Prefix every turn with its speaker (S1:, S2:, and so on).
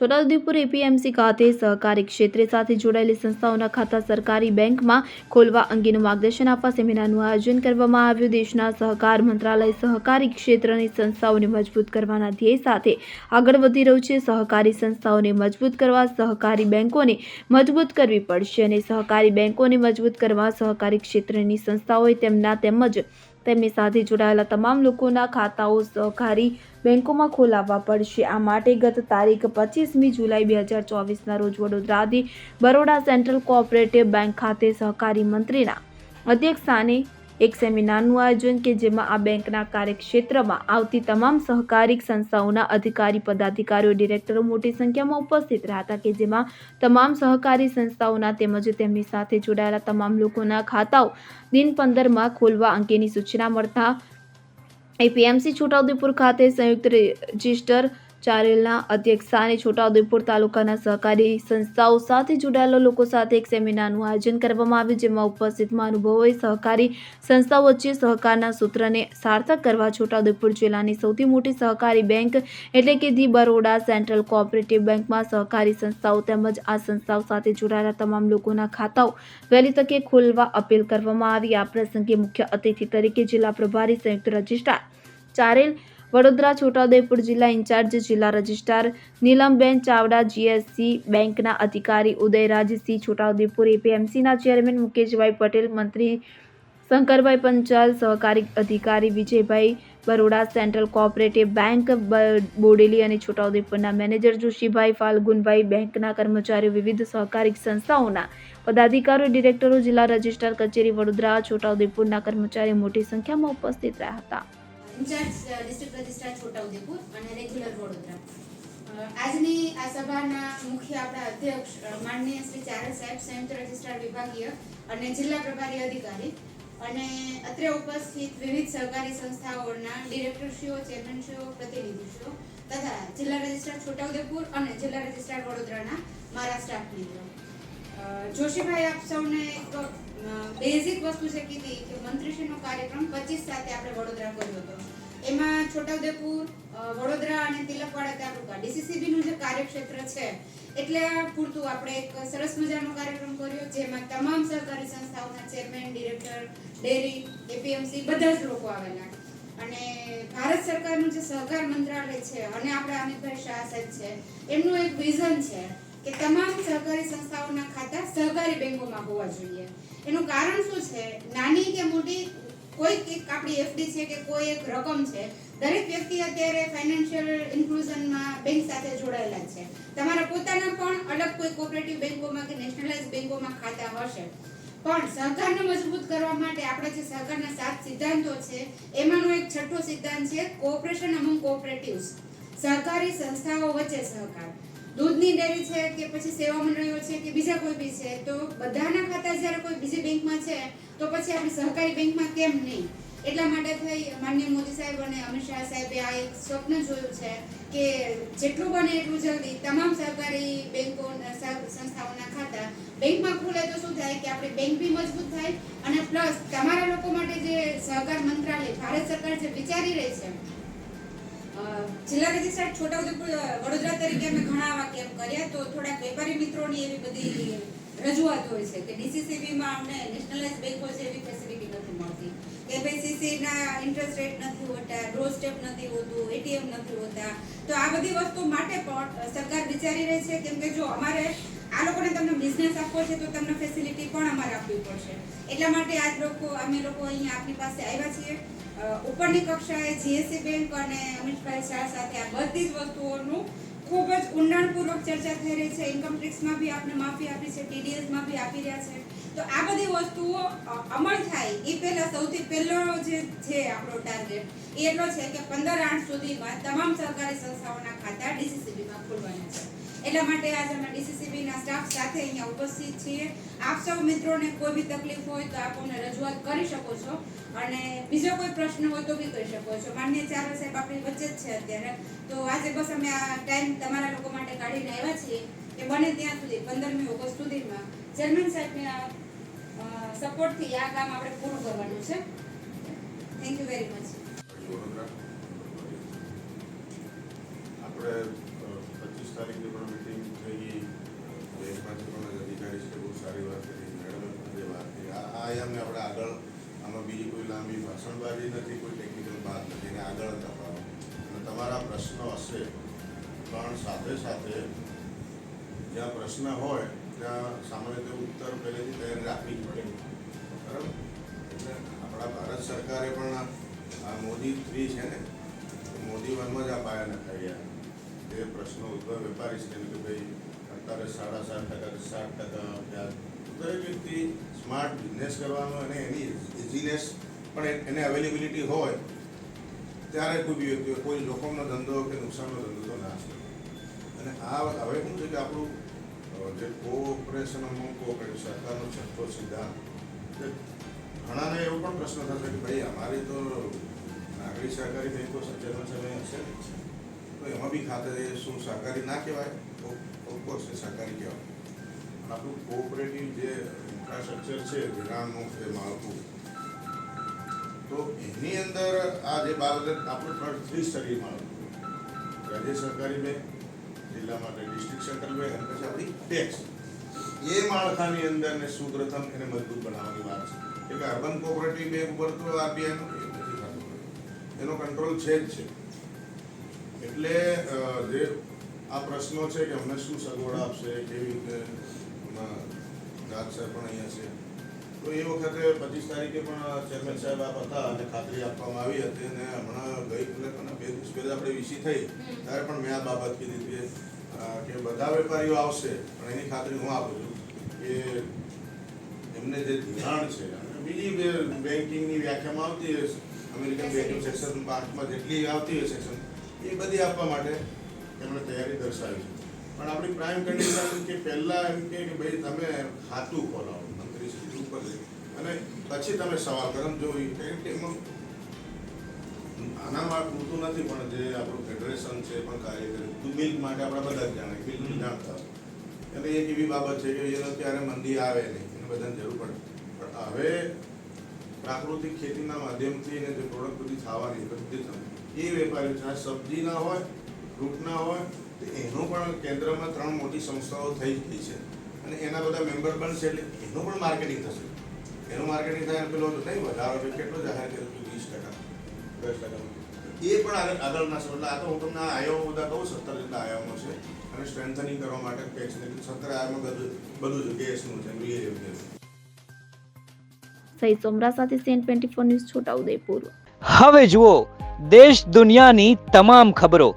S1: Chhota Udepur APMC ખાતે સહકારી ક્ષેત્રે સાથે જોડાયેલી સંસ્થાઓના ખાતા સરકારી બેંકમાં ખોલવા અંગેનું માર્ગદર્શન આપવા સેમિનારનું આયોજન કરવામાં આવ્યું. દેશના સહકાર મંત્રાલય સહકારી ક્ષેત્રની સંસ્થાઓને મજબૂત કરવાના ધ્યેય સાથે આગળ વધી રહ્યું છે. સહકારી સંસ્થાઓને મજબૂત કરવા સહકારી બેંકોને મજબૂત કરવી પડશે અને સહકારી બેંકોને મજબૂત કરવા સહકારી ક્ષેત્રની સંસ્થાઓએ તેમના તેમજ તેમની સાથે જોડાયેલા તમામ લોકોના ખાતાઓ સહકારી બેંકોમાં ખોલાવવા પડશે. આ માટે ગત તારીખ પચીસમી જુલાઈ બે હજાર ચોવીસના રોજ વડોદરાથી બરોડા સેન્ટ્રલ કોઓપરેટિવ બેંક ખાતે સહકારી મંત્રીના અધ્યક્ષસ્થાને એક સેમિનારનું આયોજન કે જેમાં આ બેંકના કાર્યક્ષેત્રમાં આવતી તમામ સહકારી સંસ્થાઓના અધિકારી, પદાધિકારીઓ, ડિરેક્ટરો મોટી સંખ્યામાં ઉપસ્થિત રહ્યા હતા કે જેમાં તમામ સહકારી સંસ્થાઓના તેમજ તેમની સાથે જોડાયેલા તમામ લોકોના ખાતાઓ દિન પંદરમાં ખોલવા અંગેની સૂચના મળતા એપીએમસી છોટાઉદેપુર ખાતે સંયુક્ત રજિસ્ટર ચારેલના અધ્યક્ષસ્થાને છોટાઉદેપુર તાલુકાના સહકારી સંસ્થાઓ સાથે જોડાયેલા લોકો સાથે એક સેમિનારનું આયોજન કરવામાં આવ્યું, જેમાં ઉપસ્થિત મહાનુભાવોએ સહકારી સંસ્થાઓ વચ્ચે સહકારના સૂત્રને સાર્થક કરવા છોટાઉદેપુર જિલ્લાની સૌથી મોટી સહકારી બેંક એટલે કે ધી બરોડા સેન્ટ્રલ કોઓપરેટિવ બેંકમાં સહકારી સંસ્થાઓ તેમજ આ સંસ્થાઓ સાથે જોડાયેલા તમામ લોકોના ખાતાઓ વહેલી તકે ખોલવા અપીલ કરવામાં આવી. આ પ્રસંગે મુખ્ય અતિથિ તરીકે જિલ્લા પ્રભારી સંયુક્ત રજિસ્ટ્રાર ચારેલ વડોદરા, છોટાઉદેપુર જિલ્લા ઇન્ચાર્જ, જિલ્લા રજિસ્ટ્રાર નીલમબેન ચાવડા, જીએસસી બેંકના અધિકારી ઉદયરાજસિંહ, છોટાઉદેપુર એપીએમસીના ચેરમેન મુકેશભાઈ પટેલ, મંત્રી શંકરભાઈ પંચાલ, સહકારી અધિકારી Vijaybhai Baroda, central cooperative bank Bodeli અને છોટાઉદેપુરના મેનેજર જોશીભાઈ ફાલ્ગુનભાઈ બેંકના કર્મચારીઓ વિવિધ સહકારી સંસ્થાઓના પદાધિકારીઓ, ડિરેક્ટરો, જિલ્લા રજિસ્ટ્રાર કચેરી વડોદરા, છોટાઉદેપુરના કર્મચારીઓ મોટી સંખ્યામાં ઉપસ્થિત રહ્યા હતા.
S2: ઇન્ચાર્જ ડિસ્ટ્રિક્ટ રજિસ્ટ્રાર છોટાઉદેપુર અને રેગ્યુલર વડોદરા. આજની આ સભાના મુખ્ય આપણા અધ્યક્ષ માનનીય શ્રી ચારલ સાહેબ, સંયુક્ત રજિસ્ટ્રાર વિભાગીય અને જિલ્લા પ્રભારી અધિકારી અને અત્રે ઉપસ્થિત વિવિધ સહકારી સંસ્થાઓના ડિરેક્ટરશ્રીઓ, ચેરમેનશ્રીઓ, પ્રતિનિધિશ્રીઓ તથા જિલ્લા રજિસ્ટ્રાર છોટાઉદેપુર અને જિલ્લા રજિસ્ટ્રાર વડોદરાના મારા સ્ટાફ મિત્રો. જોશીભાઈ, આપ સૌને બેઝિક વસ્તુ છે કીધી કે મંત્રીશ્રીનો કાર્યક્રમ પચીસ સાથે આપણે વડોદરા કર્યો હતો. એમાં છોટાઉદેપુર વડોદરા અને તિલકવાડા તાલુકા ડીસીસીબી નું જે કાર્યક્ષેત્ર છે, એટલે પૂરતું આપણે એક સરસ મજાનો કાર્યક્રમ કર્યો, જેમાં તમામ સહકારી સંસ્થાઓના ચેરમેન, ડિરેક્ટર, ડેરી, એપીએમસી બધા જ લોકો આવેલા. અને ભારત સરકારનું જે સહકાર મંત્રાલય છે અને આપણા અમિતભાઈ શાહ સાહેબ છે, એમનું એક વિઝન છે કે તમામ સહકારી સંસ્થાઓના ખાતા સહકારી બેંકોમાં હોવા જોઈએ. એનું કારણ શું છે? નાની કે મોટી, કોઈ એક આપણી એફડી છે કે કોઈ એક રકમ છે, દરેક વ્યક્તિ અત્યારે ફાઇનાન્શિયલ ઇન્ક્લુઝનમાં બેંક સાથે જોડાયેલા છે. તમારા પોતાના પણ અલગ કોઈ કોઓપરેટિવ બેંકોમાં કે નેશનલાઇઝ બેંકોમાં ખાતા હશે. પણ સહકારને મજબૂત કરવા માટે આપણા જે સહકારના સાત સિદ્ધાંતો છે, એમાંનો એક છઠ્ઠો સિદ્ધાંત છે કોઓપરેશન અમંગ કોઓપરેટિવ્સ સહકારી સંસ્થાઓ વચ્ચે સહકાર. દૂધની ડેરી છે કે પછી સેવા મંડળીઓ છે કે બીજા કોઈ બી છે, તો બધાના ખાતા જ્યારે કોઈ બીજી બેંકમાં છે, તો પછી આપણી સહકારી બેંકમાં કેમ નહીં? એટલા માટે થઈ માનનીય મોદી સાહેબ અને અમિત શાહ સાહેબે આ એક સ્વપ્ન જોયું છે કે જેટલું બને એટલું જલ્દી તમામ સહકારી બેંકો સંસ્થાઓના ખાતા બેંકમાં ખુલે તો શું થાય કે આપણી બેંક બી મજબૂત થાય અને પ્લસ તમારા લોકો માટે જે સહકાર મંત્રાલય, ભારત સરકાર જે વિચારી રહી છે જિલ્લા રજિસ્ટ્રાર છોટાઉદેપુર વડોદરા તરીકે અમે ઘણા આવા કેમ્પ કર્યા. તો થોડાક વેપારી મિત્રોની એવી બધી રજૂઆત હોય છે કે ડીસીસીબીમાં અમને નેશનલાઇઝ બેંકો છે, એવી ફેસિલિટી નથી મળતી. કે ભાઈ CC ના ઇન્ટરેસ્ટ રેટ નથી હોતા ડ્રો સ્ટેપ નથી હોતું એટીએમ નથી હોતા. તો આ બધી વસ્તુ માટે પણ સરકાર વિચારી રહી છે. કેમ કે જો અમારે આ લોકોને તમને બિઝનેસ આપવો છે, તો તમને ફેસિલિટી પણ અમારે આપવી પડશે. એટલા માટે આજ લોકો, અમે લોકો અહીંયા આપની પાસે આવ્યા છીએ. ઉપરની કક્ષાએ જીએસસી બેંક અને અમિતભાઈ શાહ સાથે આ બધી જ વસ્તુઓનું ખૂબ જ ઊંડાણપૂર્વક ચર્ચા થઈ રહી છે. ઇન્કમ ટેક્સમાં બી આપણે માફી આપી છે ટીડીએસમાં બી આપી રહ્યા છે. તો આ બધી વસ્તુઓ અમલ થાય એ પહેલા સૌથી પહેલો જે છે આપણો ટાર્ગેટ એ એટલો છે કે પંદર આઠ સુધીમાં તમામ સહકારી સંસ્થાઓના ખાતા ડીસીસીબીમાં ખોલવાના છે. એટલા માટે આજે અમે ડીસીસીબીના સ્ટાફ સાથે અહીંયા ઉપસ્થિત છીએ. આપ સૌ મિત્રોને કોઈ બી તકલીફ હોય તો આપ અમને રજૂઆત કરી શકો છો. અને બીજો કોઈ પ્રશ્ન હોય તો બી કરી શકો છો. માન્ય ચારો સાહેબ આપણી વચ્ચે જ છે અત્યારે. તો આજે બસ અમે આ ટાઈમ તમારા લોકો માટે કાઢીને આવ્યા છીએ. કે બને ત્યાં સુધી, પંદરમી ઓગસ્ટ સુધીમાં. ચેરમેન સાહેબના સપોર્ટથી આ કામ આપણે પૂરું કરવાનું છે. થેન્ક યુ વેરી મચ
S3: આપણે પચીસ તારીખે પણ મિટિંગ થઈ. ગઈ અધિકારી છે, બહુ સારી વાત કરી. મેડમ આ આ એમને આપણે આગળ આમાં બીજી કોઈ લાંબી ભાષણબાજી નથી, કોઈ ટેકનિકલ વાત નથી ને આગળ જ અને તમારા પ્રશ્નો હશે પણ સાથે સાથે જ્યાં પ્રશ્ન હોય, ત્યાં સામાન્ય રીતે ઉત્તર પહેલેથી તૈયારી રાખવી જ પડે. બરાબર? એટલે આપણા ભારત સરકારે પણ આ મોદી થ્રી છે ને મોદી વનમાં જ આ પાયા નખાવ્યા તે પ્રશ્નો ઉદ્ભવ વેપારી છે કે ભાઈ, અત્યારે સાડા સાત ટકા સાત ટકા વ્યાજ દરેક વ્યક્તિ સ્માર્ટ બિઝનેસ કરવાનો અને એની ઇઝીનેસ પણ એને અવેલેબિલિટી હોય, ત્યારે કોઈ બી વ્યક્તિ કોઈ જોખમનો ધંધો કે નુકસાનનો ધંધો તો ના છે અને આ હવે શું છે કે આપણું જે કોઓપરેશન કોઓપરેટિવ સરકારનો છઠ્ઠો સિદ્ધાંત ઘણાને એવો પણ પ્રશ્ન થશે કે ભાઈ અમારી તો નાગરિક સહકારી બેંકો સચેતન સમય હશે તો એમાં બી ખાતે શું સહકારી ના કહેવાય? ઓફકોર્સ એ સહકારી કહેવાય. આપણું કોઓપરેટિવ જે ઇન્ફ્રાસ્ટ્રક્ચર છે, વિરામનું જે માળખું. તો એની અંદર આ જે બાબત આપણું થર્ડ થ્રી સ્તરીય માળખું રાજ્ય સરકારી બેંક, જિલ્લા માટે ડિસ્ટ્રિક્ટ સેન્ટ્રલ બેંક અને પછી આપણી ટેક્સ એ માળખાની અંદર ને સુપ્રથમ એને મજબૂત બનાવવાની વાત છે. એટલે અર્બન કોઓપરેટિવ બેંક ઉપર તો આરબીઆઈનું એ નથી એનો કંટ્રોલ છે જ છે. એટલે જે આ પ્રશ્નો છે કે અમને શું સગવડ આપશે, કેવી રીતે રાજ સાહેબ પણ અહીંયા છે. તો એ વખતે પચીસ તારીખે પણ ચેરમેન સાહેબ આપ હતા અને ખાતરી આપવામાં આવી હતી અને હમણાં ગઈ એટલે બે દિવસ પહેલાં આપણે વીસી થઈ, ત્યારે પણ મેં આ બાબત કીધી હતી. કે બધા વેપારીઓ આવશે, પણ એની ખાતરી હું આપું છું કે એમને જે ધિરાણ છે, અને બીજી બેન્કિંગની વ્યાખ્યામાં આવતી હોય અમેરિકન બેન્કિંગ સેક્શન પાંચમાં જેટલી આવતી હોય સેક્શન, એ બધી આપવા માટે એમણે તૈયારી દર્શાવી છે. પણ આપણી પ્રાઇમ કન્ડિશન કે પહેલા એમ કે ભાઈ તમે ખાતું ખોલાવો, મંત્રી શ્રી ઉપર અને પછી તમે સવાલ કરો. જો કેમ કે એમાં પૂરતું નથી, પણ જે આપણું ફેડરેશન છે, પણ કાર્ય કરે તું મિલ્ક માટે આપણે બધા જ જાણે બિલકુલ જાણતા. એટલે એક એવી બાબત છે કે એનો ત્યારે મંદી આવે નહીં. એને બધાને જરૂર પડે. પણ હવે પ્રાકૃતિક ખેતીના માધ્યમથી એને જે પ્રોડક્ટ બધી થવાની બધી એ વેપારીઓ ચાહે સબ્જી ના હોય ફ્રૂટ ના હોય એનું પણ કેન્દ્રમાં ત્રણ મોટી સંસ્થાઓ થઈ ગઈ છે. અને એના બધા મેમ્બર બનશે એટલે એનું પણ માર્કેટિંગ થશે. એનું માર્કેટિંગ થાય પેલો તો નહીં વધારો છે કેટલો જાહેર કર્યો હતું વીસ ટકા. દસ ટકા. એ પણ આગળ આગળના છે એટલે આ તો હું તમને આયામો બધા કહું સત્તર જેટલા આયામો છે. અને સ્ટ્રેન્થનિંગ કરવા માટે ટેક્સ સત્તર આયામો બધું બધું છે ગેસનું છે વીએ છે.
S1: સહી સોમરા સાથે CN twenty four news Chhota Udepur.
S4: હવે જુઓ દેશ દુનિયાની તમામ ખબરો.